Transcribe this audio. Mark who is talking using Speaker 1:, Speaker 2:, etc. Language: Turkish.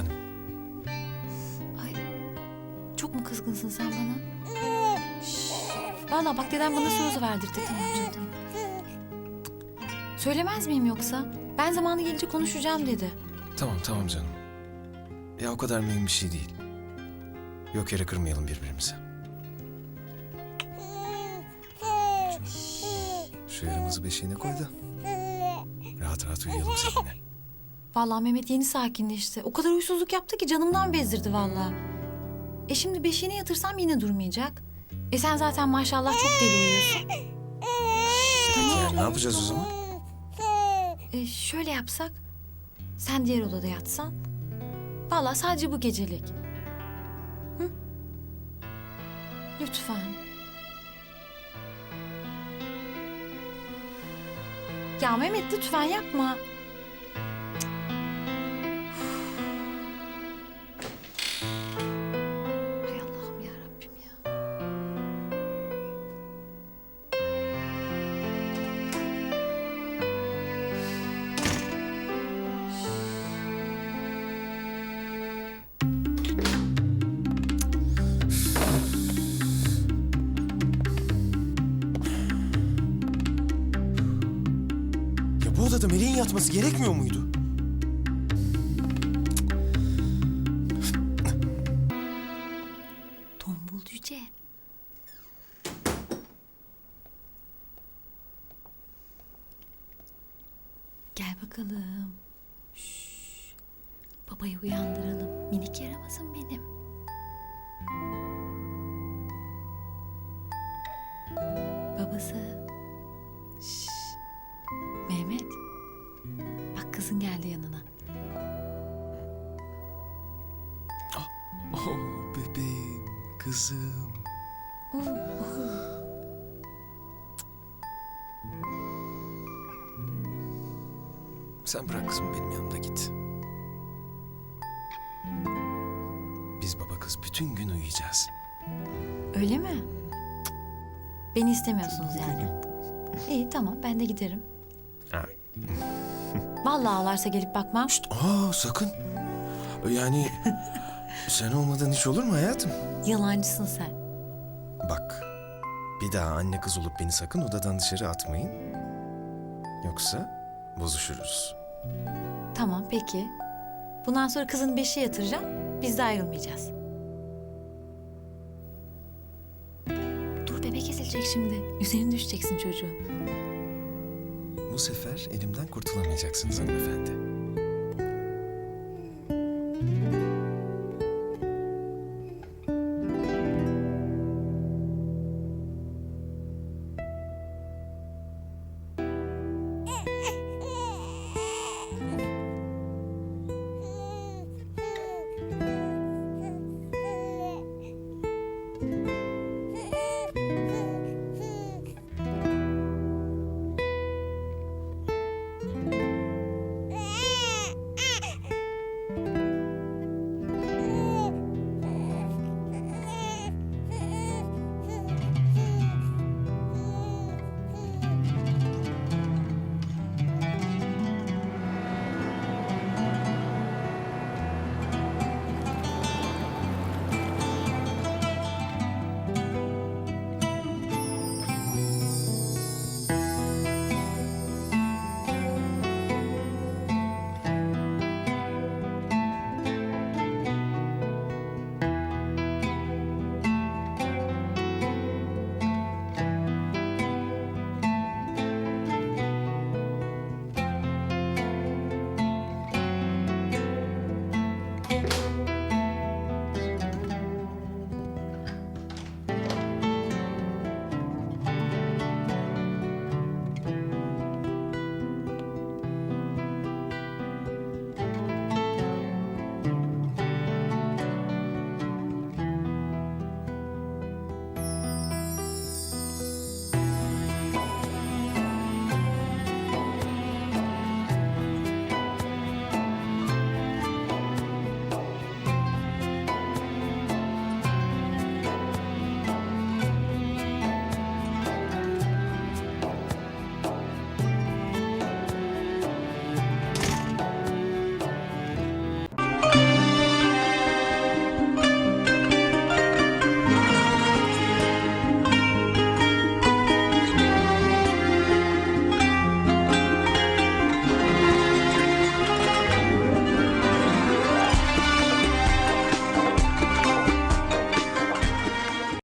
Speaker 1: sen? Ay çok mu kızgınsın sen bana? Şşş. Valla bak dedem bana söz verdirdi tamam canım. Söylemez miyim yoksa? Ben zamanı gelince konuşacağım dedi.
Speaker 2: Tamam tamam canım. Ya o kadar mühim bir şey değil. Yok yere kırmayalım birbirimizi. Şu yaramızı beşiğine koy da rahat rahat uyuyalım seninle.
Speaker 1: Vallahi Mehmet yeni sakinleşti. O kadar huysuzluk yaptı ki canımdan bezdirdi vallahi. E şimdi beşiğine yatırsam yine durmayacak. E sen zaten maşallah çok deli uyuyorsun.
Speaker 2: Ne yapacağız o zaman?
Speaker 1: E şöyle yapsak. Sen diğer odada yatsan. Vallahi sadece bu gecelik. Hı? Lütfen. Ya Mehmet lütfen yapma. Ya
Speaker 2: bu odada Melih'in yatması gerekmiyor muydu?
Speaker 1: Tombul cüce. Gel bakalım. Şş, babayı uyandıralım. Minik yaramazım benim. Babası. Kızın geldi yanına.
Speaker 2: Oh bebeğim, kızım. Sen bırak kızım benim yanımda git. Biz baba kız bütün gün uyuyacağız.
Speaker 1: Öyle mi? Beni istemiyorsunuz yani. İyi tamam ben de giderim. Vallahi ağlarsa gelip bakmam.
Speaker 2: Şşt, aa sakın. Yani sen olmadan hiç olur mu hayatım?
Speaker 1: Yalancısın sen.
Speaker 2: Bak, bir daha anne kız olup beni sakın odadan dışarı atmayın. Yoksa bozuşuruz.
Speaker 1: Tamam peki. Bundan sonra kızın beşi yatıracağım. Biz de ayrılmayacağız. Dur bebek esilecek şimdi. Üzerine düşeceksin çocuğun.
Speaker 2: Bu sefer elimden kurtulamayacaksınız hanımefendi.